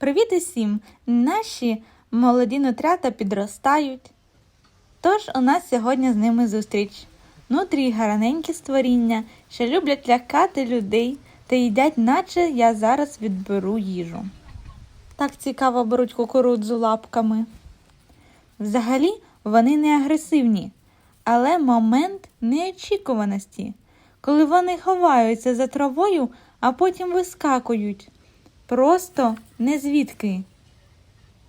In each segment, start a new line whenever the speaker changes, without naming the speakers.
Привіт усім! Наші молоді нутрята підростають. Тож у нас сьогодні з ними зустріч. Нутрі гарненькі створіння, що люблять лякати людей та їдять, наче я зараз відберу їжу. Так цікаво беруть кукурудзу лапками. Взагалі вони не агресивні, але момент неочікуваності, коли вони ховаються за травою, а потім вискакують. Просто не звідки.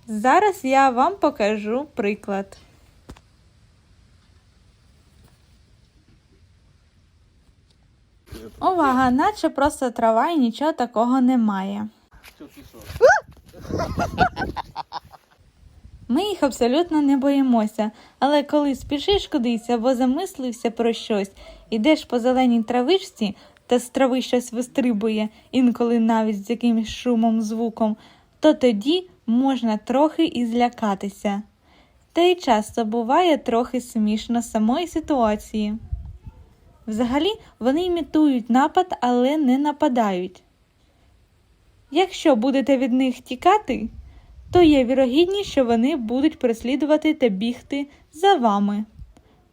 Зараз я вам покажу приклад. Увага, наче просто трава і нічого такого немає. Ми їх абсолютно не боїмося, але коли спішиш кудись або замислився про щось, ідеш по зеленій травичці та з трави щось вистрибує, інколи навіть з якимось шумом, звуком, то тоді можна трохи і злякатися. Та й часто буває трохи смішно самої ситуації. Взагалі вони імітують напад, але не нападають. Якщо будете від них тікати, то є вірогідність, що вони будуть переслідувати та бігти за вами.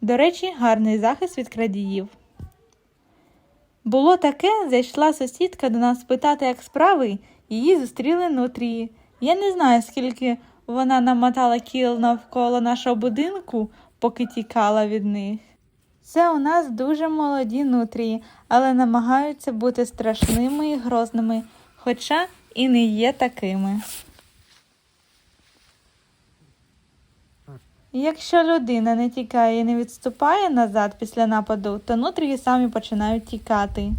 До речі, гарний захист від крадіїв. Було таке, зайшла сусідка до нас питати, як справи, її зустріли нутрії. Я не знаю, скільки вона намотала кіл навколо нашого будинку, поки тікала від них. Це у нас дуже молоді нутрії, але намагаються бути страшними і грозними, хоча і не є такими. Якщо людина не тікає і не відступає назад після нападу, то нутрії самі починають тікати.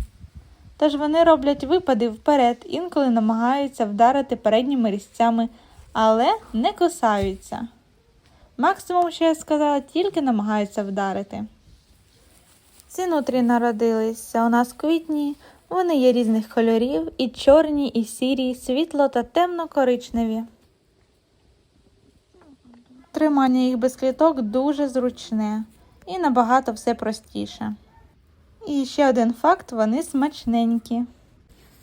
Тож вони роблять випади вперед, інколи намагаються вдарити передніми різцями, але не кусаються. Максимум, що я сказала, тільки намагаються вдарити. Ці нутрі народилися у нас в квітні. Вони є різних кольорів, і чорні, і сірі, світло та темно-коричневі. Тримання їх без кліток дуже зручне і набагато все простіше. І ще один факт: вони смачненькі.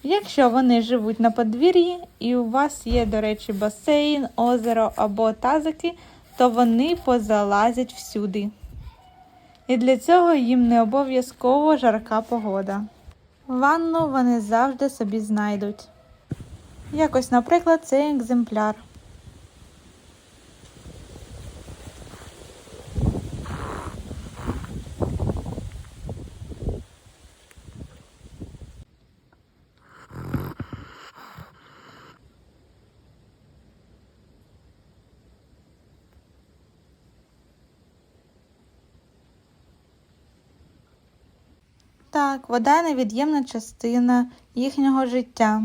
Якщо вони живуть на подвір'ї і у вас є, до речі, басейн, озеро або тазики, то вони позалазять всюди. І для цього їм не обов'язково жарка погода. Ванну вони завжди собі знайдуть. Якось, наприклад, цей екземпляр. Так, вода невід'ємна частина їхнього життя,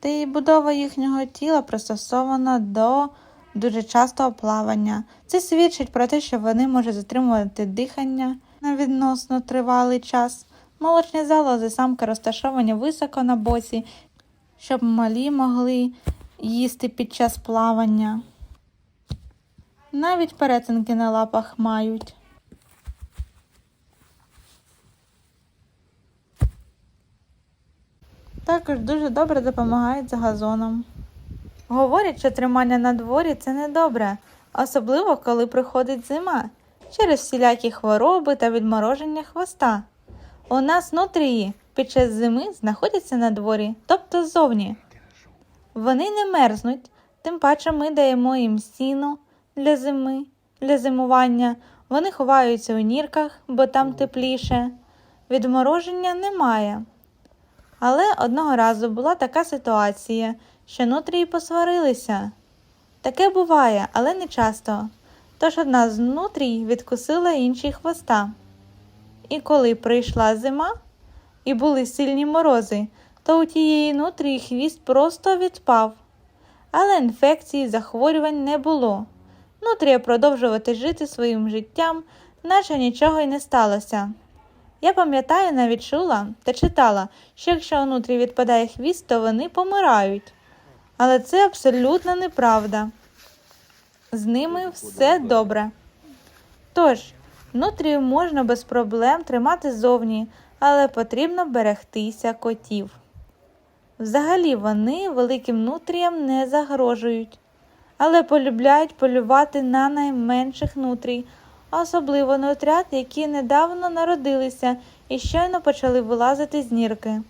та й будова їхнього тіла пристосована до дуже частого плавання. Це свідчить про те, що вони можуть затримувати дихання на відносно тривалий час. Молочні залози самки розташовані високо на боці, щоб малі могли їсти під час плавання. Навіть перетинки на лапах мають. Також дуже добре допомагають з газоном. Говорять, що тримання на дворі це недобре, особливо коли приходить зима через всілякі хвороби та відмороження хвоста. У нас нутрії під час зими знаходяться на дворі, тобто ззовні. Вони не мерзнуть, тим паче ми даємо їм сіно для зими, для зимування. Вони ховаються у нірках, бо там тепліше. Відмороження немає. Але одного разу була така ситуація, що нутрії посварилися. Таке буває, але не часто. Тож одна з нутрій відкусила іншій хвоста. І коли прийшла зима і були сильні морози, то у тієї нутрії хвіст просто відпав. Але інфекції, захворювань не було. Нутрія продовжувати жити своїм життям, наче нічого й не сталося. Я пам'ятаю, навіть чула та читала, що якщо онутрі відпадає хвіст, то вони помирають. Але це абсолютно неправда. З ними все добре. Тож, нутрію можна без проблем тримати зовні, але потрібно берегтися котів. Взагалі вони великим нутріям не загрожують, але полюбляють полювати на найменших нутрій, особливо нутрят, які недавно народилися і щойно почали вилазити з нірки.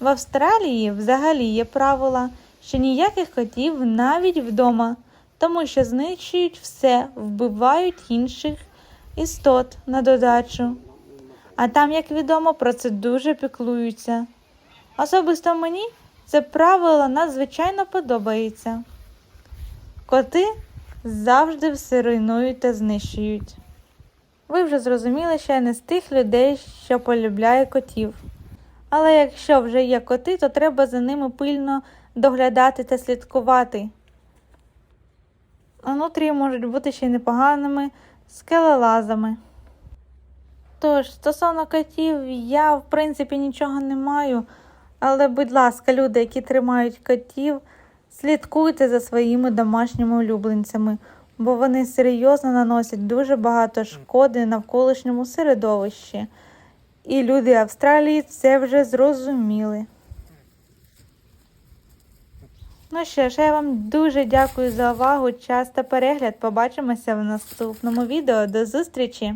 В Австралії взагалі є правила, що ніяких котів навіть вдома, тому що знищують все, вбивають інших істот на додачу. А там, як відомо, про це дуже піклуються. Особисто мені це правило надзвичайно подобається. Коти завжди все руйнують та знищують. Ви вже зрозуміли, що я не з тих людей, що полюбляє котів. Але якщо вже є коти, то треба за ними пильно доглядати та слідкувати. А нутрії можуть бути ще й непоганими скелелазами. Тож, стосовно котів, я в принципі нічого не маю. Але, будь ласка, люди, які тримають котів, слідкуйте за своїми домашніми улюбленцями, бо вони серйозно наносять дуже багато шкоди навколишньому середовищі. І люди Австралії це вже зрозуміли. Ну що ж, я вам дуже дякую за увагу, час та перегляд. Побачимося в наступному відео. До зустрічі!